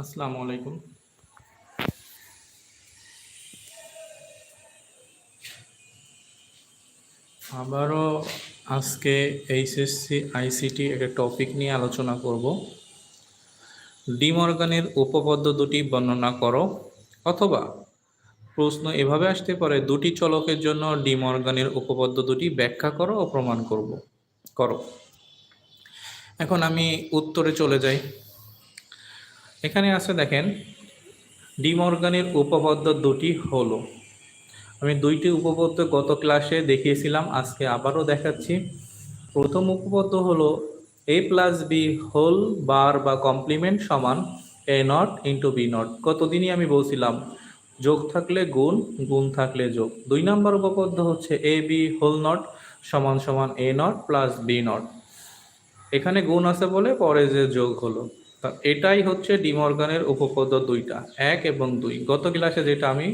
আসসালামু আলাইকুম। আবারও আজকে এইচএসসি, আইসিটি একটা টপিক নিয়ে আলোচনা করব। ডিমর্গানের উপপাদ্য দুটি বর্ণনা করো, অথবা প্রশ্ন এভাবে আসতে পারে, দুটি চলকের জন্য ডিমর্গানের উপপাদ্য দুটি ব্যাখ্যা করো ও প্রমাণ করব, করো। এখন আমি উত্তরে চলে যাই। এখানে আছে দেখেন, ডিমর্গানের উপপাদ্য দুটি হলো। আমি দুইটি উপপাদ্য গত ক্লাসে দেখিয়েছিলাম, আজকে আবারও দেখাচ্ছি। প্রথম উপপাদ্য হলো A plus B whole bar বা কমপ্লিমেন্ট সমান A not into B not. কতদিনই আমি বলছিলাম, যোগ থাকলে গুণ গুণ থাকলে যোগ। দুই নম্বর উপপাদ্য হচ্ছে এ বি হোল নট সমান সমান A not plus B not. এখানে গুণ আছে বলে পরে যে যোগ হলো। এটাই হচ্ছে ডিমর্গানের উপপাদ্য দুইটা, এক এবং দুই। গত ক্লাসে যেটা আমি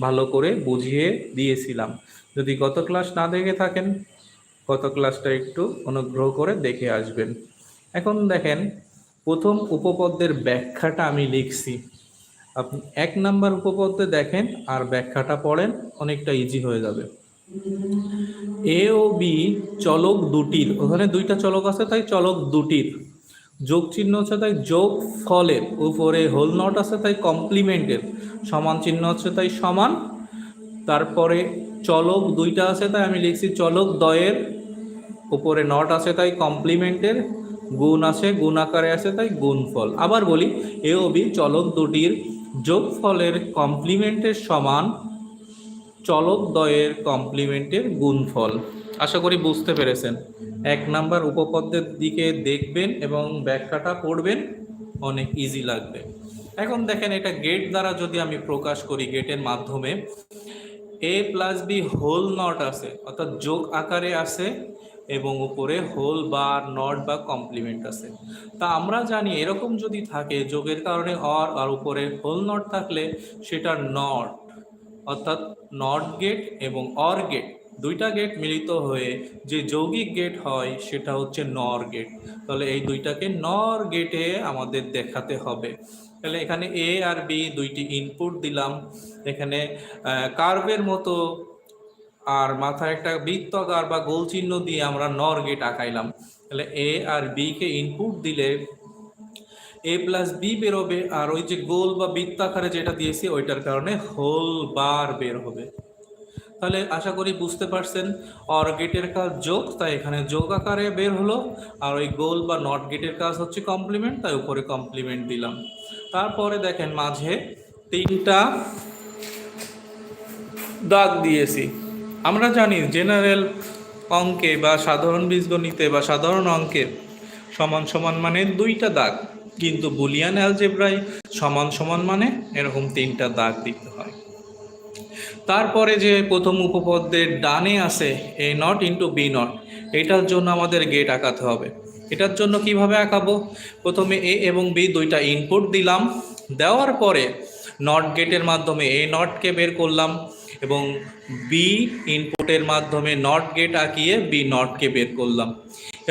ভালো করে বুঝিয়ে দিয়েছিলাম। যদি গত ক্লাস না দেখে থাকেন, গত ক্লাসটা একটু অনুগ্রহ করে দেখে আসবেন। এখন দেখেন, প্রথম উপপদ্যের ব্যাখ্যাটা আমি লিখছি। আপনি এক নাম্বার উপপাদ্যে দেখেন, আর ব্যাখ্যাটা পড়েন, অনেকটা ইজি হয়ে যাবে। এ ও বি চলক দুটির, ওখানে দুইটা চলক আছে, তাই চলক দুটির। যোগ চিহ্ন হচ্ছে তাই যোগ ফলের উপরে, হোল নট আছে তাই কমপ্লিমেন্টের সমান চিহ্ন হচ্ছে তাই সমান। তারপরে চলক দুইটা আছে তাই আমি লিখছি চলক দয়ের, উপরে নট আছে তাই কমপ্লিমেন্টের গুণ আছে গুণ আকারে আছে তাই গুণফল। আবার বলি, এ ও বি চলক দুটির যোগফলের কমপ্লিমেন্টের সমান, চলক দয়ের কমপ্লিমেন্টের গুণফল। আশা করি বুঝতে পেরেছেন। এক নাম্বার উপপদ্যের দিকে দেখবেন এবং ব্যাখ্যাটা পড়বেন, অনেক ইজি লাগবে। এখন দেখেন এটা গেট দ্বারা যদি আমি প্রকাশ করি গেটের মাধ্যমে A plus B whole not আছে, অর্থাৎ যোগ আকারে আছে এবং উপরে হোল বা নট বা কমপ্লিমেন্ট আছে। তা আমরা জানি এরকম যদি থাকে, যোগের কারণে অর আর উপরে হোল নট থাকলে সেটা নট অর্থাৎ নট গেট এবং অর গেট দুইটা গেট মিলিত হয়ে যে যৌগিক গেট হয়, সেটা হচ্ছে নর গেট তাহলে এই দুইটাকে নর গেটে আমাদের দেখাতে হবে। তাহলে এখানে এ আর বি দুইটি ইনপুট দিলাম। এখানে কার্ভের মতো আর মাথায় একটা বৃত্তাকার বা গোল চিহ্ন দিয়ে আমরা নর গেট আঁকাইলাম। তাহলে এ আর বি কে ইনপুট দিলে এ প্লাস বি বেরোবে, আর ওই যে গোল বা বৃত্তাকারে যেটা দিয়েছি, ওইটার কারণে হোল বার বের হবে। তাহলে আশা করি বুঝতে পারছেন। অর গেটের কাজ যোগ, তাই এখানে যোগ আকারে বের হলো। আর ওই গোল বা নট গেটের কাজ হচ্ছে কমপ্লিমেন্ট তাই উপরে কমপ্লিমেন্ট দিলাম। তারপরে দেখেন মাঝে তিনটা দাগ দিয়েছি। আমরা জানি জেনারেল অঙ্কে বা সাধারণ বীজগণিতে বা সাধারণ অঙ্কে সমান সমান মানে দুইটা দাগ। কিন্তু বুলিয়ান অ্যালজেব্রায় সমান সমান মানে এরকম তিনটা দাগ দিতে হয়। তারপরে যে প্রথম উপপদ্যের ডানে আছে A not into B not, এটার জন্য আমাদের গেট আঁকাতে হবে। এটার জন্য কীভাবে আঁকাবো? প্রথমে এ এবং বি দুইটা ইনপুট দিলাম, দেওয়ার পরে নট গেটের মাধ্যমে এ নটকে বের করলাম এবং বি ইনপুটের মাধ্যমে নট গেট আঁকিয়ে বি নটকে বের করলাম।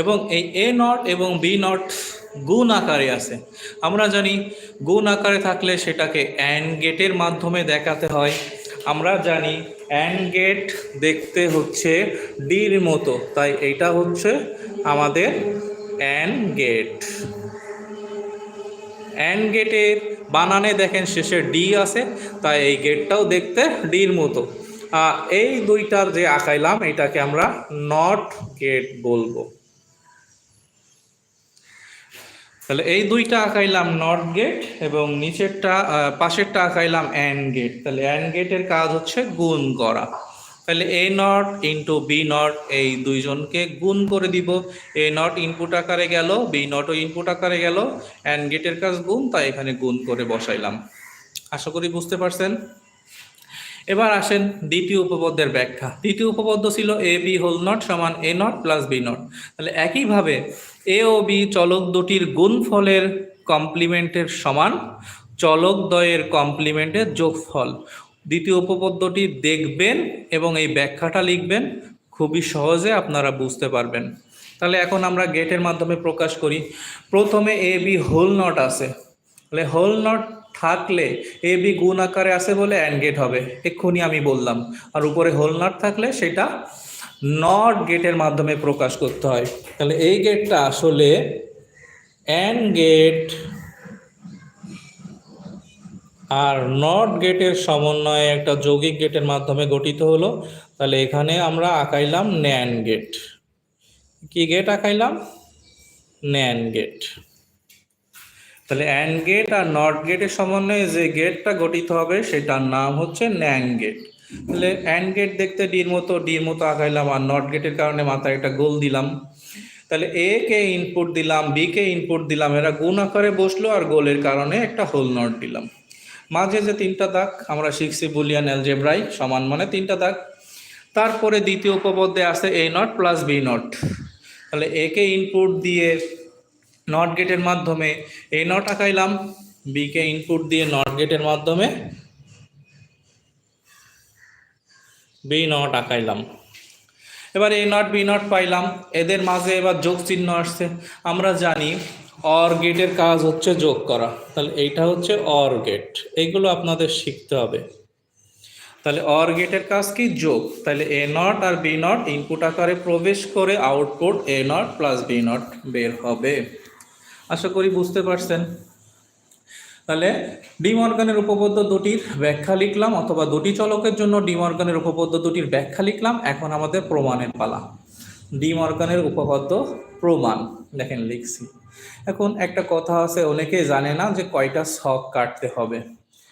এবং এই এ নট এবং বি নট গুণ আকারে আছে। আমরা জানি গুণ আকারে থাকলে সেটাকে অ্যান্ড গেটের মাধ্যমে দেখাতে হয়। আমরা জানি অ্যান্ড গেট দেখতে হচ্ছে ডির মতো, তাই এটা হচ্ছে আমাদের অ্যান্ড গেট। অ্যান্ড গেটের বানানে দেখেন শেষে ডি আছে, তাই এই গেটটাও দেখতে ডির মতো। এই দুইটার যে আঁকাইলাম, এটাকে আমরা নট গেট বলব। তাহলে এই দুইটা আঁকাইলাম নর্থ গেট এবং নিচেরটা পাশেরটা আঁকাইলাম অ্যান্ড গেট। তাহলে অ্যান্ড গেটের কাজ হচ্ছে গুণ করা। তাহলে A not into B not, এই দুইজনকে গুণ করে দিব। এ নট ইনপুট আকারে গেল, বি নটও ইনপুট আকারে গেল, অ্যান্ড গেটের কাজ গুণ, তাই এখানে গুণ করে বসাইলাম। আশা করি বুঝতে পারছেন? এবার আসেন দ্বিতীয় উপপদ্যের ব্যাখ্যা। দ্বিতীয় উপপদ্য ছিল এ, বি, হোল নট সমান A not plus B not. তাহলে একইভাবে এ ও বি চলক দুটির গুণফলের কমপ্লিমেন্টের সমান, চলক দ্বয়ের কমপ্লিমেন্টের যোগফল। দ্বিতীয় উপপদ্যটি দেখবেন এবং এই ব্যাখ্যাটা লিখবেন, খুবই সহজে আপনারা বুঝতে পারবেন। তাহলে এখন আমরা গেটের মাধ্যমে প্রকাশ করি। প্রথমে এ, বি, হোল নট আছে। তাহলে হোল নট থাকলে এ বি গুণ আকারে আছে বলে অ্যান্ড গেট হবে। এক্ষুনি আমি বললাম। আর উপরে হোল নট থাকলে সেটা নট গেটের মাধ্যমে প্রকাশ করতে হয়। তাহলে এই গেটটা আসলে অ্যান্ড গেট আর নট গেটের সমন্বয়ে একটা যৌগিক গেটের মাধ্যমে গঠিত হলো। তাহলে এখানে আমরা আঁকাইলাম ন্যান গেট কি গেট আঁকাইলাম? ন্যান গেট তাহলে অ্যান্ড গেট আর নট গেটের সমন্বয়ে যে গেটটা গঠিত হবে, সেটার নাম হচ্ছে ন্যান গেট। তাহলে অ্যান্ড গেট দেখতে ডির মতো ডির মতো আঁকাইলাম আর নট গেটের কারণে মাথায় একটা গোল দিলাম। তাহলে এ কে ইনপুট দিলাম, বি কে ইনপুট দিলাম, এরা গুণ আকারে বসল আর গোলের কারণে একটা হোল নট দিলাম। মাঝে যে তিনটা দাগ, আমরা শিখছি বুলিয়ান অ্যালজেব্রাই সমান মানে তিনটা দাগ। তারপরে দ্বিতীয় উপপদ্যে আছে A not plus B not. তাহলে এ কে ইনপুট দিয়ে নট গেটের মাধ্যমে এ নট আঁকাইলাম বি কে ইনপুট দিয়ে নট গেটের মাধ্যমে বি নট আঁকাইলাম। এবার এ নট বি নট পাইলাম, এদের মাঝে এবার যোগ চিহ্ন আসছে। আমরা জানি অর গেটের কাজ হচ্ছে যোগ করা। তাহলে এইটা হচ্ছে অর গেট এইগুলো আপনাদের শিখতে হবে। তাহলে অর গেটের কাজ কি? যোগ। তাহলে এ নট আর বি নট ইনপুট আকারে প্রবেশ করে output A not plus B not বের হবে। আশা করি বুঝতে পারছেন। তাহলে ডিমর্গানের উপপাদ্য দুটির ব্যাখ্যা লিখলাম অথবা দুটি চলকের জন্য ডিমর্গানের উপপাদ্য দুটির ব্যাখ্যা লিখলাম। এখন আমাদের প্রমাণের পালা। ডিমর্গানের উপপাদ্য প্রমাণ। দেখেন লিখছি। এখন একটা কথা আছে, অনেকেই জানে না যে কয়টা ছক কাটতে হবে।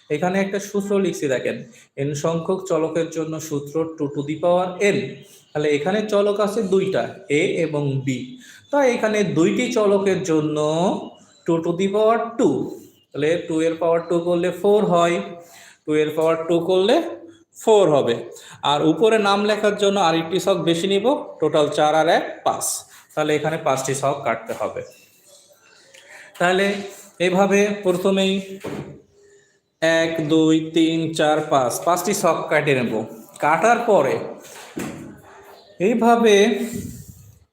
এখানে একটা সূত্র লিখছি, দেখেন। এন সংখ্যক চলকের জন্য সূত্র two to the power N তাহলে এখানে চলক আছে দুইটা এ এবং বি তাই এখানে দুইটি চলকের জন্য two to the power two তাহলে টু এর পাওয়ার টু করলে ফোর হয় টু এর পাওয়ার টু করলে ফোর হবে। আর উপরে নাম লেখার জন্য আরেকটি শখ বেশি নিব টোটাল চার আর এক, পাঁচ। তাহলে এখানে পাঁচটি শখ কাটতে হবে। তাহলে এভাবে প্রথমেই এক, দুই, তিন, চার, পাঁচ, পাঁচটি শখ কাটে নেব। কাটার পরে এইভাবে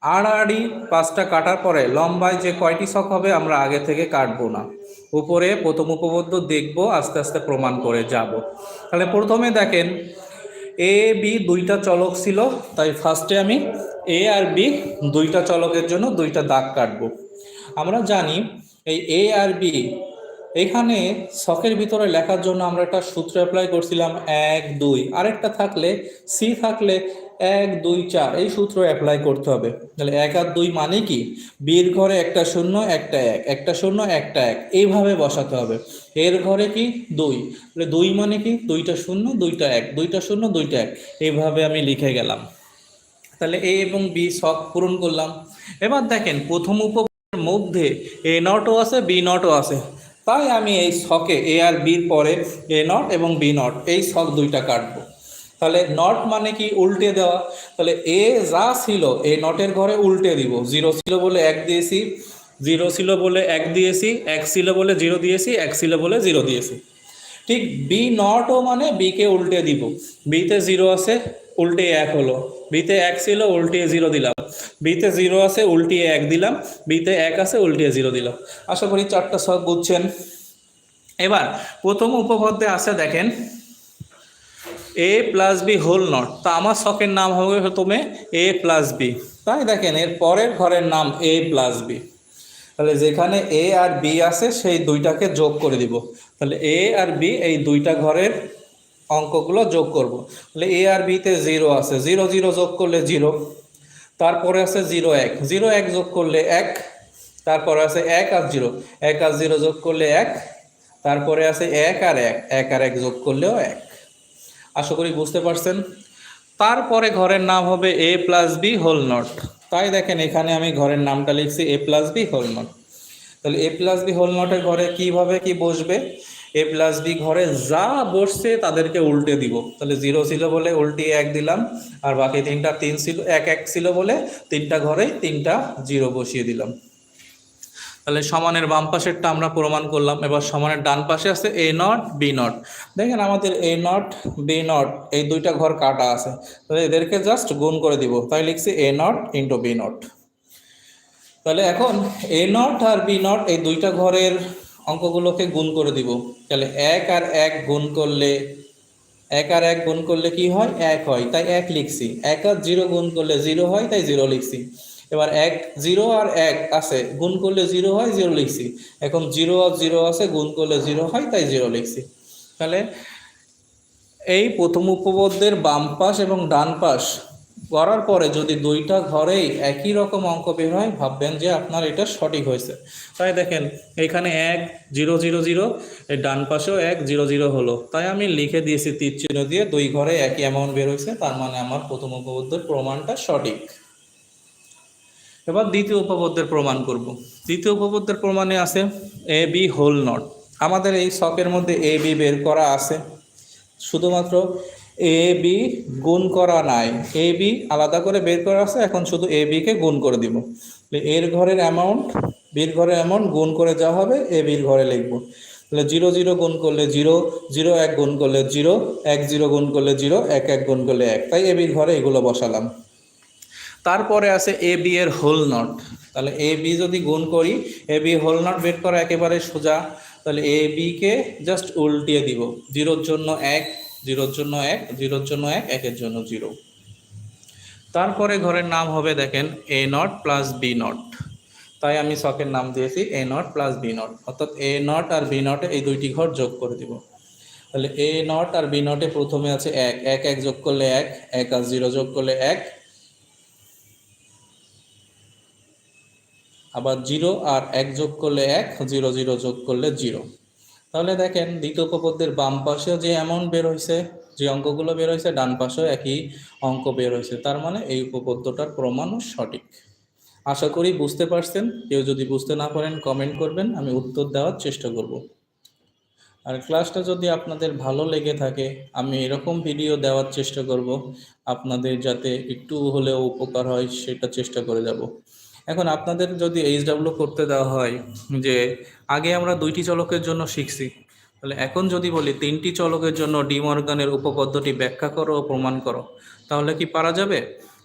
আড়াআড়ি পাঁচটা কাটার পরে লম্বায় যে কয়টি ছক হবে আমরা আগে থেকে কাটবো না। উপরে প্রথম উপপাদ্য দেখব, আস্তে আস্তে প্রমাণ করে যাব। তাহলে প্রথমে দেখেন এ বি দুইটা চলক ছিল, তাই ফার্স্টে আমি এ আর বি দুইটা চলকের জন্য দুইটা দাগ কাটবো। আমরা জানি এই এ আর বি এখানে শখের ভিতরে লেখার জন্য আমরা একটা সূত্র অ্যাপ্লাই করছিলাম এক, দুই। আরেকটা থাকলে সি থাকলে এক, দুই, চার, এই সূত্র অ্যাপ্লাই করতে হবে। তাহলে এক আর দুই মানে কি? বির ঘরে একটা শূন্য, একটা এক। একটা শূন্য, একটা এক। এইভাবে বসাতে হবে। এর ঘরে কি? দুই। তাহলে দুই মানে কি? দুইটা শূন্য, দুইটা এক। দুইটা শূন্য, দুইটা এক। এইভাবে আমি লিখে গেলাম। তাহলে এ এবং বি শখ পূরণ করলাম। এবার দেখেন, প্রথম উপপাদ্যের মধ্যে এ নটও আছে, বি নটও আছে। তাই আমি এই শখে এ আর বির পরে এ নট এবং বি নট, এই শখ দুইটা কাটবো। তাহলে নট মানে কি উল্টে দেওয়া? তাহলে এ যা ছিল এ নটের ঘরে উল্টে দিব। জিরো ছিল বলে এক দিয়েছি জিরো ছিল বলে এক দিয়েছি, এক ছিল বলে জিরো দিয়েছি, এক ছিল বলে জিরো দিয়েছি। ঠিক বি নটও মানে বিকে উল্টে দিব। বিতে জিরো আছে, উল্টে এক হলো। বিতে এক ছিল উল্টিয়ে জিরো দিলাম। বিতে জিরো আছে উল্টিয়ে এক দিলাম। বিতে এক আছে উল্টিয়ে জিরো দিলাম। আশা করি চারটা ছক বুঝছেন। এবার প্রথম উপপাদ্যে আছে দেখেন A plus B whole not তা আমার শখের নাম হবে প্রথমে এ প্লাস বি তাই দেখেন, এর পরের ঘরের নাম এ প্লাস বি তাহলে যেখানে এ আর বি আছে, সেই দুইটাকে যোগ করে দিব। তাহলে এ আর বি এই দুইটা ঘরের অঙ্কগুলো যোগ করব। তাহলে এ আর বিতে জিরো আছে। জিরো জিরো যোগ করলে জিরো তারপরে আছে জিরো এক। জিরো এক যোগ করলে এক। তারপরে আছে এক আর জিরো এক আর জিরো যোগ করলে এক। তারপরে আছে এক আর এক। এক আর এক যোগ করলেও এক। আশা করি বুঝতে পারছেন। তারপরে ঘরের নাম হবে A plus B whole not তাই দেখেন এখানে আমি ঘরের নামটা লিখছি A plus B whole not তাহলে এ প্লাস বি হোল নটের ঘরে কীভাবে কি বসবে? এ প্লাস বি ঘরে যা বসছে তাদেরকে উল্টে দিব। তাহলে জিরো ছিল বলে উল্টিয়ে এক দিলাম, আর বাকি তিনটা তিন ছিল, এক এক ছিল বলে তিনটা ঘরে তিনটা জিরো বসিয়ে দিলাম। তাহলে সমানের বাম পাশেরটা আমরা প্রমাণ করলাম। এবার সমানের ডান পাশে আছে এ নট বি নট দেখেন আমাদের এ নট বি নট এই দুইটা ঘর কাটা আছে। তাহলে এদেরকে জাস্ট গুণ করে দিব। তাই লিখছি A not into B not তাহলে এখন এ নট আর বি নট এই দুইটা ঘরের অঙ্কগুলোকে গুণ করে দিব। তাহলে এক আর এক গুণ করলে, এক আর এক গুণ করলে কি হয়? এক হয়। তাই এক লিখছি। এক আর জিরো গুণ করলে জিরো হয়, তাই জিরো লিখছি। এবার এক জিরো আর এক আছে, গুণ করলে জিরো হয়, জিরো লিখছি। এখন জিরো আর জিরো আছে, গুণ করলে জিরো হয়, তাই জিরো লিখছি। তাহলে এই প্রথম উপপাদ্যের বাম পাশ এবং ডান পাশ করার পরে যদি দুইটা ঘরেই একই রকম অঙ্ক বের হয়, ভাববেন যে আপনার এটা সঠিক হয়েছে। তাই দেখেন, এখানে এক, জিরো জিরো জিরো, এই ডান পাশেও এক, জিরো জিরো হলো। তাই আমি লিখে দিয়েছি তীর চিহ্ন দিয়ে দুই ঘরে একই অ্যামাউন্ট বের হয়েছে, তার মানে আমার প্রথম উপপাদ্যের প্রমাণটা সঠিক। এবার দ্বিতীয় উপপাদ্যের প্রমাণ করব। দ্বিতীয় উপপাদ্যের প্রমাণে আছে এ বি হোল নট আমাদের এই শখের মধ্যে এ বি বের করা আছে। শুধুমাত্র এ বি গুণ করা নাই। এ বি আলাদা করে বের করা আছে, এখন শুধু এ বিকে গুণ করে দিব। এর ঘরের অ্যামাউন্ট বির ঘরের অ্যামাউন্ট গুণ করে যা হবে এ বির ঘরে লিখব। তাহলে জিরো জিরো গুণ করলে জিরো জিরো এক গুণ করলে জিরো, এক, জিরো গুণ করলে জিরো, এক এক গুণ করলে এক। তাই এ বির ঘরে এগুলো বসালাম। তারপরে আছে এ বি এর হোল নট তাহলে এ বি যদি গুণ করি এ বি হোল নট বের করা একেবারে সোজা, তাহলে এ বি কে জাস্ট উল্টিয়ে দিব। জিরোর জন্য এক, জিরোর জন্য এক, জিরোর জন্য এক, একের জন্য জিরো। তারপরে ঘরের নাম হবে দেখেন A not plus B not তাই আমি শখের নাম দিয়েছি A not plus B not অর্থাৎ এ নট আর বি নটে এই দুইটি ঘর যোগ করে দিব। তাহলে এ নট আর বি নটে প্রথমে আছে এক। এক এক যোগ করলে এক এক আর জিরো যোগ করলে এক। আবার জিরো আর এক যোগ করলে এক, জিরো জিরো যোগ করলে জিরো। তাহলে দেখেন দ্বিতীয় উপপাদ্যের বাম পাশেও যে অ্যামাউন্ট বের হয়েছে যে অঙ্কগুলো বের হয়েছে ডান পাশেও একই অঙ্ক বের হয়েছে তার মানে এই উপপদ্যটার প্রমাণও সঠিক। আশা করি বুঝতে পারছেন। কেউ যদি বুঝতে না পারেন কমেন্ট করবেন। আমি উত্তর দেওয়ার চেষ্টা করব। আর ক্লাসটা যদি আপনাদের ভালো লেগে থাকে, আমি এরকম ভিডিও দেওয়ার চেষ্টা করব। আপনাদের যাতে একটু হলেও উপকার হয়, সেটা চেষ্টা করে যাব। এখন আপনাদের যদি এইচ ডাব্লিউ করতে দেওয়া হয় যে, আগে আমরা দুইটি চলকের জন্য শিখছি, তাহলে এখন যদি বলি তিনটি চলকের জন্য ডিমর্গানের উপপাদ্যটি ব্যাখ্যা করো ও প্রমাণ করো, তাহলে কি পারা যাবে?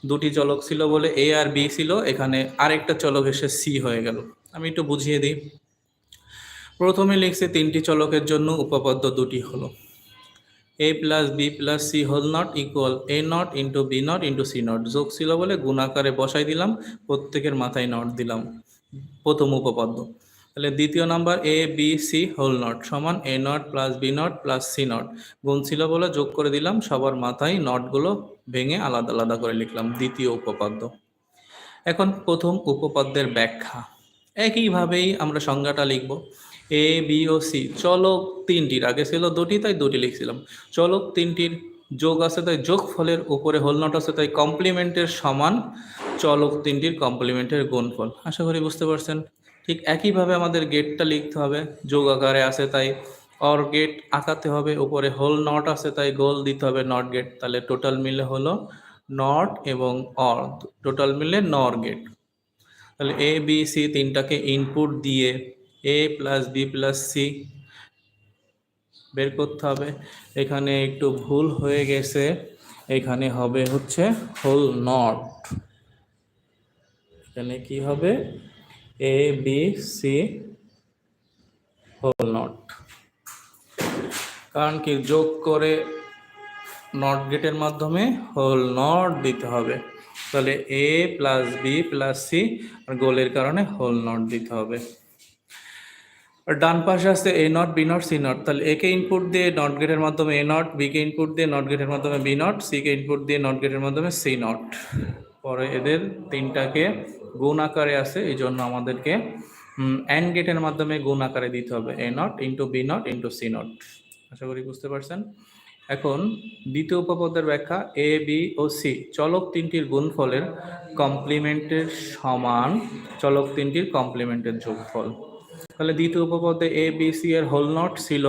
দুটি চলক ছিল বলে এ আর বি ছিল, এখানে আরেকটা চলক এসে সি হয়ে গেল। আমি একটু বুঝিয়ে দিই। প্রথমে লিখছে তিনটি চলকের জন্য উপপাদ্য দুটি হলো। A plus B plus C whole not equal A not into B not into C not যোগ ছিল বলে গুণাকারে বসাই দিলাম, প্রত্যেকের মাথায় নট দিলাম। প্রথম উপপাদ্য। তাহলে দ্বিতীয় number A B C whole not সমান A not plus B not plus C not গুণ ছিল বলে যোগ করে দিলাম, সবার মাথায় নটগুলো ভেঙে আলাদা আলাদা করে লিখলাম, দ্বিতীয় উপপাদ্য। এখন প্রথম উপপাদ্যের ব্যাখ্যা। একইভাবেই আমরা সংজ্ঞাটা লিখব। এ বি ও সি চলক তিনটির, আগে ছিল দুটি, তাই দুটি লিখছিলাম। চলক তিনটির যোগ আছে, তাই যোগ ফলের উপরে হোল নট আছে, তাই কমপ্লিমেন্টের সমান। চলক তিনটির কমপ্লিমেন্টের গুণফল। আশা করি বুঝতে পারছেন। ঠিক একইভাবে আমাদের গেটটা লিখতে হবে। যোগ আকারে আছে, তাই অর গেট আঁকাতে হবে। উপরে হোল নট আছে, তাই গোল দিতে হবে নট গেট তাহলে টোটাল মিলে হলো নট এবং অর টোটাল মিলে নর গেট তাহলে এ বি সি তিনটাকে ইনপুট দিয়ে A plus B plus C বের করতে হবে। এখানে একটু ভুল হয়ে গেছে। এখানে হবে হচ্ছে হোল নট এখানে কি হবে? A B C whole not কারণ কি? যোগ করে নট গেটের মাধ্যমে হোল নট দিতে হবে। তাহলে A plus B plus C আর গোলের কারণে হোল নট দিতে হবে। ডান পাশে আছে A not B not C not তাহলে একে ইনপুট দিয়ে নট গেটের মাধ্যমে এ নট বি কে ইনপুট দিয়ে নট গেটের মাধ্যমে বি নট সি কে ইনপুট দিয়ে নট গেটের মাধ্যমে সি নট পরে এদের তিনটাকে গুণ আকারে আছে এই জন্য আমাদেরকে অ্যান্ড গেটের মাধ্যমে গুণ আকারে দিতে হবে। A not into B not into C not আশা করি বুঝতে পারছেন? এখন দ্বিতীয় উপপাদ্যের ব্যাখ্যা এ বি ও সি চলক তিনটির গুণফলের কমপ্লিমেন্টের সমান, চলক তিনটির কমপ্লিমেন্টের যোগফল। তাহলে দ্বিতীয় উপপাদ্যে এ বি সি এর হোল নট ছিল।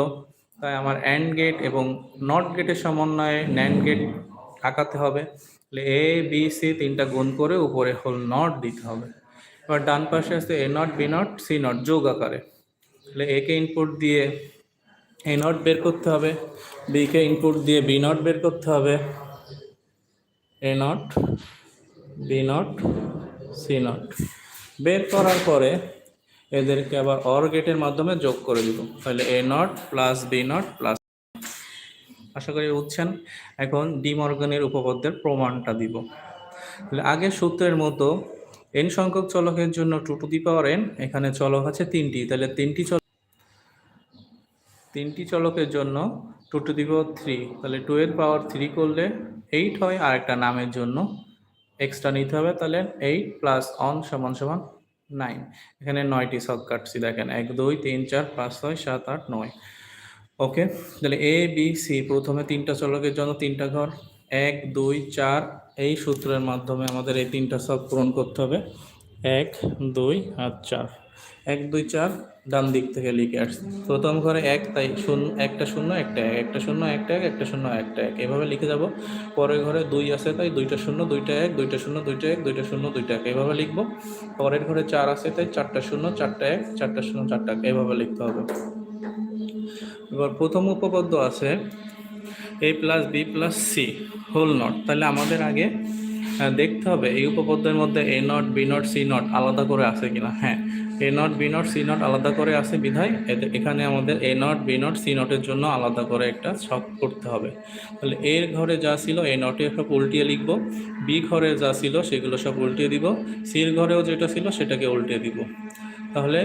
তাই আমার অ্যান্ড গেট এবং নট গেটের সমন্বয়ে ন্যান্ড গেট আঁকাতে হবে। তাহলে এ বি সি তিনটা গুণ করে উপরে হোল নট দিতে হবে। এবার ডান পাশে আছে A not B not C not যোগ আকারে। তাহলে এ কে ইনপুট দিয়ে এ নট বের করতে হবে বি কে ইনপুট দিয়ে বি নট বের করতে হবে। A not B not C not বের করার পরে এদেরকে আবার অর গেটের মাধ্যমে যোগ করে দিব। তাহলে A not plus B not plus আশা করি বুঝছেন? এখন ডিমর্গানের উপপাদ্যের প্রমাণটা দিব। তাহলে আগের সূত্রের মতো এন সংখ্যক চলকের জন্য two to the power N এখানে চলক আছে তিনটি। তাহলে তিনটি চলক তিনটি চলকের জন্য two to the power three তাহলে টু এর পাওয়ার থ্রি করলে এইট হয় আর একটা নামের জন্য। এক্সট্রা নিতে হবে তাহলে এইট প্লাস অন সমান সমান নাইন। এখানে নয়টি সব কাটছি দেখেন, এক, দুই, তিন, চার, পাঁচ, ছয়, সাত, আট, নয়। ওকে, তাহলে এ বি সি প্রথমে তিনটা চলকের জন্য তিনটা ঘর। এক, দুই, চার, এই সূত্রের মাধ্যমে আমাদের এই তিনটা সব পূরণ করতে হবে। এক, দুই, আর চার। এক, দুই, চার, ডান দিক থেকে লিখে আসছে। প্রথম ঘরে এক, তাই শূন্য, একটা শূন্য, একটা এক, একটা শূন্য, একটা এক, একটা শূন্য, একটা এক। এভাবে লিখে যাব। পরের ঘরে দুই আছে, তাই দুইটা শূন্য, দুইটা এক, দুইটা শূন্য, দুইটা এক, দুইটা শূন্য, দুইটা এক। এভাবে লিখব। পরের ঘরে চার আছে, তাই চারটা শূন্য, চারটা এক, চারটা শূন্য, চারটা এক। এভাবে লিখতে হবে। এবার প্রথম উপপাদ্য আছে A plus B plus C, whole not. তাহলে আমাদের আগে দেখতে হবে এই উপপাদ্যের মধ্যে A not, B not, C not আলাদা করে আছে কিনা। হ্যাঁ A not B not C not আলাদা করে আছে বিধায়। এখানে আমাদের A not B not C নটের জন্য আলাদা করে একটা শখ করতে হবে। তাহলে এর ঘরে যা ছিল এ নটে সব উল্টিয়ে লিখব। বি ঘরে যা ছিল, সেগুলো সব উল্টিয়ে দিব। সির ঘরেও যেটা ছিল, সেটাকে উল্টিয়ে দিব। তাহলে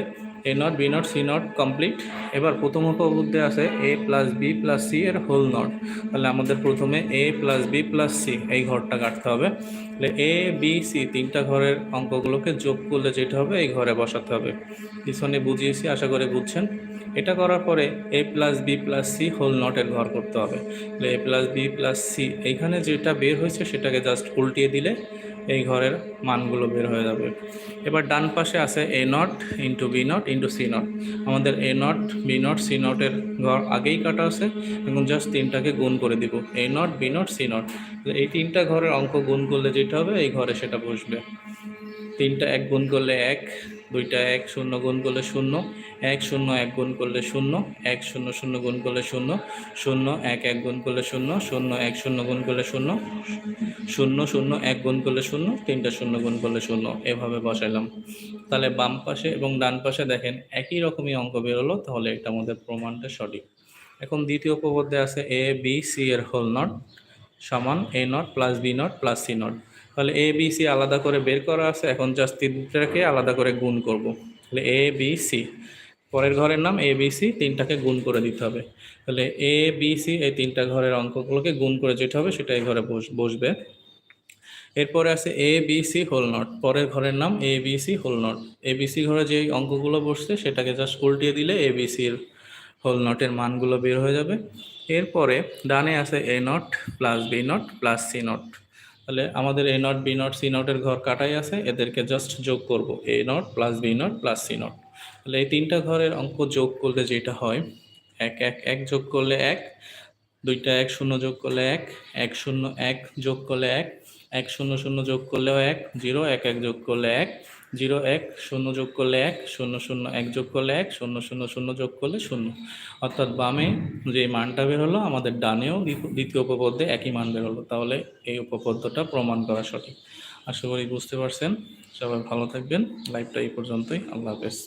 A not B not C not complete এবার প্রথম উপবুদ্ধে আছে A plus B plus C এর হোল নট তাহলে আমাদের প্রথমে A plus B plus C এই ঘরটা কাটতে হবে। তাহলে এ বি সি তিনটা ঘরের অঙ্কগুলোকে যোগ করলে যেটা হবে, এই ঘরে বসাতে হবে। পিছনে বুঝিয়েছি, আশা করে বুঝছেন। এটা করার পরে A plus B plus C whole নটের ঘর করতে হবে। তাহলে A plus B plus C এইখানে যেটা বের হয়েছে সেটাকে জাস্ট উল্টিয়ে দিলে এই ঘরের মানগুলো বের হয়ে যাবে। এবার ডান পাশে আছে A not into B not into C not আমাদের A not B not C নটের ঘর আগেই কাটা আছে। এখন জাস্ট তিনটাকে গুণ করে দিব। A not B not C not এই তিনটা ঘরের অঙ্ক গুণ করলে যেটা হবে, এই ঘরে সেটা বসবে। তিনটা এক গুণ করলে এক দুইটা এক শূন্য গুণ করলে শূন্য, এক শূন্য এক গুণ করলে শূন্য, এক শূন্য শূন্য গুণ করলে শূন্য শূন্য এক এক গুণ করলে শূন্য শূন্য এক শূন্য গুণ করলে শূন্য শূন্য শূন্য এক গুণ করলে শূন্য, তিনটা শূন্য গুণ করলে শূন্য, এভাবে বসাইলাম। তাহলে বাম পাশে এবং ডান পাশে দেখেন একই রকমই অঙ্ক বেরোলো, তাহলে এটা আমাদের প্রমাণটা সঠিক। এখন দ্বিতীয় উপপাদ্যে আছে এ, বি, সি এর হোল নট সমান A not plus B not plus C not. তাহলে এ বি সি আলাদা করে বের করা আছে। এখন জাস্ট তিনটাকে আলাদা করে গুণ করব। তাহলে এ বি সি পরের ঘরের নাম এ বি সি তিনটাকে গুণ করে দিতে হবে। তাহলে এ বি সি এই তিনটা ঘরের অঙ্কগুলোকে গুণ করে যেটা হবে সেটা এই ঘরে বস- বসবে। এরপরে আছে A B C whole not পরের ঘরের নাম A B C whole not A B C ঘরে যে অঙ্কগুলো বসছে সেটাকে জাস্ট উল্টিয়ে দিলে এ বি সির হোল নটের মানগুলো বের হয়ে যাবে। এরপরে ডানে আছে A not plus B not plus C not তাহলে আমাদের A not B not C নটের ঘর কাটাই আছে, এদেরকে জাস্ট যোগ করব A not plus B not plus C not তাহলে এই তিনটা ঘরের অঙ্ক যোগ করলে যেটা হয়, এক এক এক যোগ করলে এক, দুইটা এক শূন্য যোগ করলে এক এক শূন্য এক যোগ করলে এক এক শূন্য শূন্য যোগ করলেও এক, জিরো, এক এক যোগ করলে এক জিরো এক, শূন্য যোগ করলে এক, শূন্য শূন্য এক যোগ করলে এক, শূন্য শূন্য শূন্য যোগ করলে শূন্য। অর্থাৎ বামে যে মানটা বের হলো, আমাদের ডানেও দ্বিতীয় উপপদ্যে একই মান বের হলো। তাহলে এই উপপদ্যটা প্রমাণ করা সঠিক। আশা করি বুঝতে পারছেন। সবাই ভালো থাকবেন। লাইভটা এই পর্যন্তই। আল্লাহ হাফেজ।